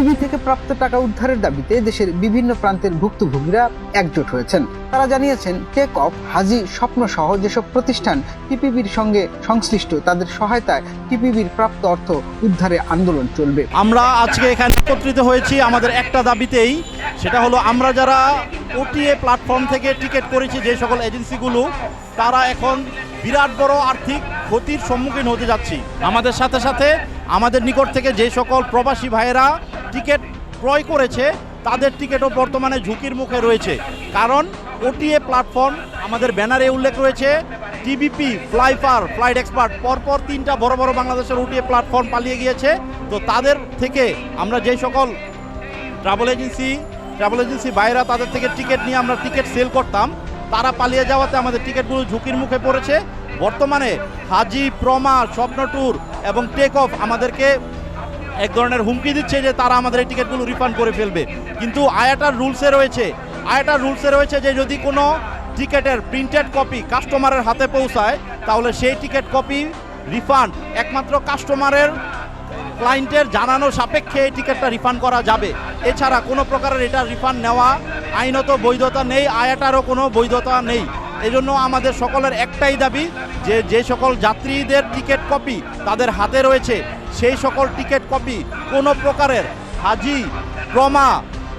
TPB থেকে প্রাপ্ত টাকা উদ্ধারের দাবিতে দেশের বিভিন্ন প্রান্তের ভুক্তভোগীরা একজোট হয়েছেন। তারা জানিয়েছেন, টেক অফ, হাজি, স্বপ্ন সহ যেসব প্রতিষ্ঠান টিপিবির সঙ্গে সংশ্লিষ্ট, তাদের সহায়তায় টিপিবির প্রাপ্ত অর্থ উদ্ধারে আন্দোলন চলবে। আমরা আজকে এখানে একত্রিত হয়েছি, আমাদের একটা দাবিতেই। সেটা হলো, আমরা যারা ওটিএ প্ল্যাটফর্ম থেকে টিকিট করেছি যে সকল এজেন্সিগুলো, তারা এখন বিরাট বড় আর্থিক ক্ষতির সম্মুখীন হতে যাচ্ছি। আমাদের সাথে সাথে আমাদের নিকট থেকে যে সকল প্রবাসী ভাইয়েরা টিকিট ক্রয় করেছে, তাদের টিকিটও বর্তমানে ঝুঁকির মুখে রয়েছে। কারণ ওটিএ প্ল্যাটফর্ম, আমাদের ব্যানারে উল্লেখ রয়েছে, টিবিপি, ফ্লাইফার, ফ্লাইট এক্সপার্ট, পরপর তিনটা বড় বড় বাংলাদেশের ওটিএ প্ল্যাটফর্ম পালিয়ে গিয়েছে। তো তাদের থেকে আমরা যে সকল ট্রাভেল এজেন্সি ট্রাভেল এজেন্সি বাইরা তাদের থেকে টিকিট নিয়ে আমরা টিকিট সেল করতাম, তারা পালিয়ে যাওয়াতে আমাদের টিকিটগুলো ঝুঁকির মুখে পড়েছে। বর্তমানে হাজি, প্রমা স্বপ্ন ট্যুর এবং টেক অফ আমাদেরকে এক ধরনের হুমকি দিচ্ছে যে তারা আমাদের এই টিকিটগুলো রিফান্ড করে ফেলবে। কিন্তু আয়াটার রুলসে রয়েছে, আয়াটার রুলসে রয়েছে যে যদি কোনো টিকিটের প্রিন্টেড কপি কাস্টমারের হাতে পৌঁছায়, তাহলে সেই টিকিট কপি রিফান্ড একমাত্র কাস্টমারের ক্লায়েন্টের জানানো সাপেক্ষে এই টিকিটটা রিফান্ড করা যাবে। এছাড়া কোনো প্রকারের এটা রিফান্ড নেওয়া আইনত বৈধতা নেই, আয়াটারও কোনো বৈধতা নেই। এজন্য আমাদের সকলের একটাই দাবি যে যে সকল যাত্রীদের টিকিট কপি তাদের হাতে রয়েছে, সেই সকল টিকিট কপি কোনো প্রকারের হাজি প্রমা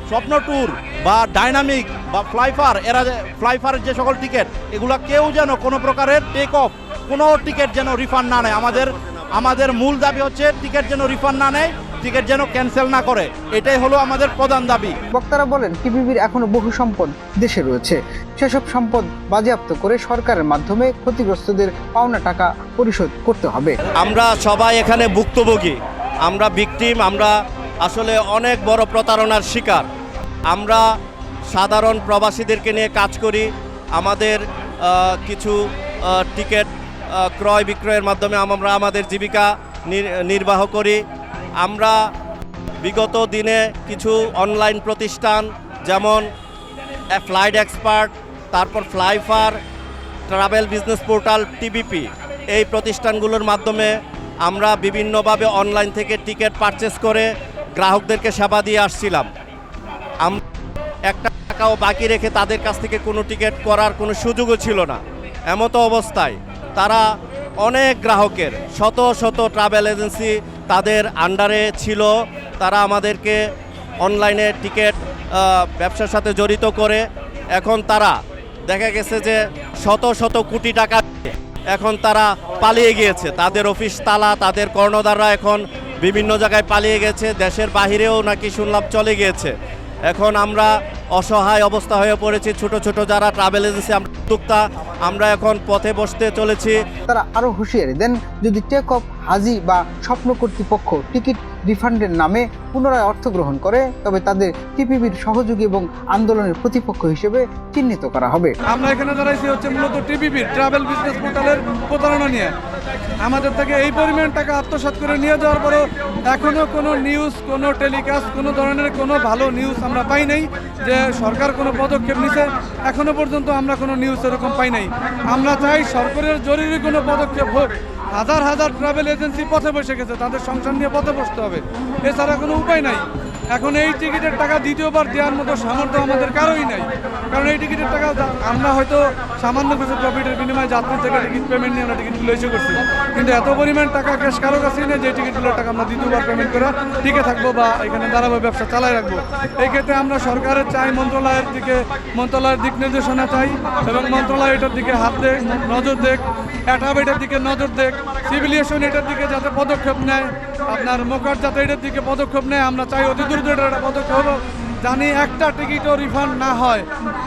স্বপ্ন ট্যুর বা ডাইনামিক বা ফ্লাইফার, এরা ফ্লাইফারের যে সকল টিকিট, এগুলো কেউ যেন কোনো প্রকারের টেক অফ কোনো টিকিট যেন রিফান্ড না নেয়। আমাদের আমাদের মূল দাবি হচ্ছে টিকিট যেন রিফান্ড না নেয়। টিকিট যেন ক্যান্সেল না করে। এটাই হলো আমাদের প্রধান দাবি। বক্তারা বলেন টিপিবির এখনও বহু সম্পদ দেশে রয়েছে। সেসব সম্পদ বাজেয়াপ্ত করে সরকারের মাধ্যমে ক্ষতিগ্রস্তদের পাওনা টাকা পরিশোধ করতে হবে। আমরা সবাই এখানে ভুক্তভোগী। আমরা ভিকটিম আমরা আসলে অনেক বড় প্রতারণার শিকার। আমরা সাধারণ প্রবাসীদেরকে নিয়ে কাজ করি। আমাদের কিছু টিকিট ক্রয় বিক্রয়ের মাধ্যমে আমরা আমাদের জীবিকা নির- নির্বাহ করি। আমরা বিগত দিনে কিছু অনলাইন প্রতিষ্ঠান, যেমন ফ্লাইট এক্সপার্ট, তারপর ফ্লাইফার, ট্রাভেল বিজনেস পোর্টাল, টিবিপি, এই প্রতিষ্ঠানগুলোর মাধ্যমে আমরা বিভিন্নভাবে অনলাইন থেকে টিকিট পারচেস করে গ্রাহকদেরকে সেবা দিয়ে আসছিলাম। একটা টাকাও বাকি রেখে তাদের কাছ থেকে কোনো টিকিট করার কোনো সুযোগও ছিল না। এমতো অবস্থায় তারা অনেক গ্রাহকের শত শত ট্রাভেল এজেন্সি তাদের আন্ডারে ছিল, তারা আমাদেরকে অনলাইনে টিকিট ব্যবসার সাথে জড়িত করে। এখন তারা, দেখা গেছে যে শত শত কোটি টাকা এখন তারা পালিয়ে গিয়েছে। তাদের অফিস তালা, তাদের কর্ণধাররা এখন বিভিন্ন জায়গায় পালিয়ে গেছে, দেশের বাহিরেও নাকি শুনলাম চলে গিয়েছে। এখন আমরা অসহায় অবস্থা হয়ে পড়েছি, ছোট ছোট যারা ট্রাভেল এজেন্সি আমরা উদ্যোক্তা, আমরা এখন পথে বসতে চলেছি। তারা আরও হুঁশিয়ারি দেন, যদি টেক অফ হাজি বা স্বপ্ন কর্তৃপক্ষ টিকিট রিফান্ডের নামে পুনরায় অর্থ গ্রহণ করে, তবে তাদের টিপিবির সহযোগী এবং আন্দোলনের প্রতিপক্ষ হিসেবে চিহ্নিত করা হবে। আমরা এখানে দাঁড়াইছি হচ্ছে মূলত টিপিবির, ট্রাভেল বিজনেস পোর্টালের প্রতারণা নিয়ে। আমাদের থেকে এই পরিমাণ টাকা আত্মসাৎ করে নিয়ে যাওয়ার পরেও এখনও কোনো নিউজ, কোনো টেলিকাস্ট, কোনো ধরনের কোনো ভালো নিউজ আমরা পাই নাই যে সরকার কোনো পদক্ষেপ নিছে। এখনও পর্যন্ত আমরা কোনো নিউজ এরকম পাই নাই। আমরা চাই সরকারের জরুরি কোনো পদক্ষেপ হোক হাজার হাজার ট্রাভেল এজেন্সি পথে বসে গেছে, তাদের সংসার নিয়ে পথে বসতে হবে। এছাড়া কোনো উপায় নাই। এখন এই টিকিটের টাকা দ্বিতীয়বার দেওয়ার মতো সামর্থ্য আমাদের কারোই নাই। কারণ এই টিকিটের টাকা আমরা হয়তো সামান্য কিছু প্রফিটের বিনিময়ে যাত্রী থেকে টিকিট পেমেন্ট নিয়ে আমরা টিকিটগুলো ইস্যু করছি। কিন্তু এত পরিমাণ টাকা ক্যাশ কারও কাছেই নেই যে টিকিটগুলোর টাকা আমরা দ্বিতীয়বার পেমেন্ট করে টিকে থাকব বা এখানে দাঁড়াবো, ব্যবসা চালাই রাখব। এই ক্ষেত্রে আমরা সরকারের চাই, মন্ত্রণালয়ের দিকে, মন্ত্রণালয়ের দিক নির্দেশনা চাই এবং মন্ত্রণালয় এটার দিকে হাত দেখ নজর দেখ অ্যাটাব এটার দিকে নজর দেখ। সিভিলিয়েশন এটার দিকে যাতে পদক্ষেপ নেয়। আপনার মোকার যাতে এটার দিকে পদক্ষেপ নেয়। আমরা চাই অতি দ্রুত এটা পদক্ষেপ জানি একটা টিকিটও রিফান্ড না হয়।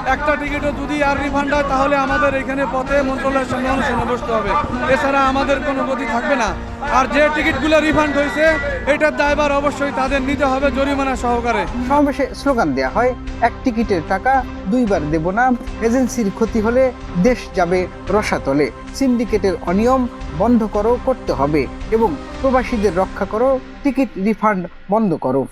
একটা টিকিটও যদি আর রিফান্ড হয়, তাহলে আমাদের এখানে পথে মন্ত্রণালয়ের সঙ্গে অনুষ্ঠানে বসতে হবে। এছাড়া আমাদের কোনো গতি থাকবে না। আর যে টিকিটগুলো রিফান্ড হয়েছে, এটার দায়বার অবশ্যই তাদের নিতে হবে জরিমানা সহকারে। সমাবেশে স্লোগান দেয়া হয়, এক টিকিটের টাকা দুইবার দেব না। এজেন্সির ক্ষতি হলে দেশ যাবে রসাতলে। সিন্ডিকেটের অনিয়ম বন্ধ করো, করতে হবে। এবং প্রবাসীদের রক্ষা করো। টিকিট রিফান্ড বন্ধ করো।